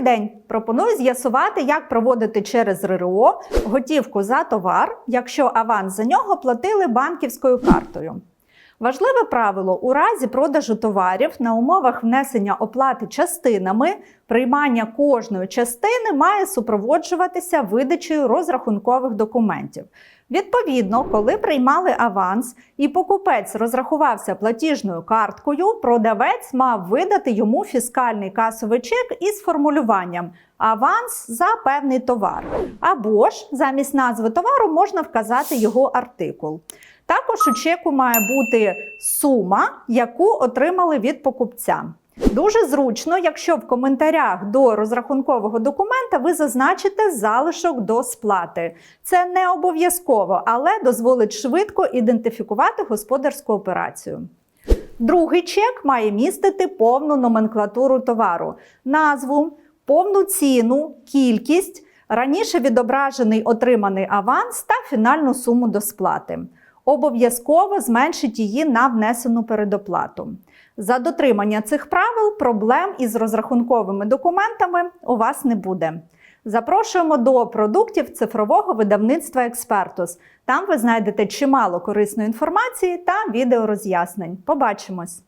день! Пропоную з'ясувати, як проводити через РРО готівку за товар, якщо аванс за нього платили банківською картою. Важливе правило: у разі продажу товарів на умовах внесення оплати частинами приймання кожної частини має супроводжуватися видачею розрахункових документів. Відповідно, коли приймали аванс і покупець розрахувався платіжною карткою, продавець мав видати йому фіскальний касовий чек із формулюванням аванс за певний товар. Або ж замість назви товару можна вказати його артикул. Також у чеку має бути сума, яку отримали від покупця. Дуже зручно, якщо в коментарях до розрахункового документа ви зазначите залишок до сплати. Це не обов'язково, але дозволить швидко ідентифікувати господарську операцію. Другий чек має містити повну номенклатуру товару, назву, повну ціну, кількість, раніше відображений отриманий аванс та фінальну суму до сплати. Обов'язково зменшить її на внесену передоплату. За дотримання цих правил проблем із розрахунковими документами у вас не буде. Запрошуємо до продуктів цифрового видавництва Експертус. Там ви знайдете чимало корисної інформації та відеороз'яснень. Побачимось!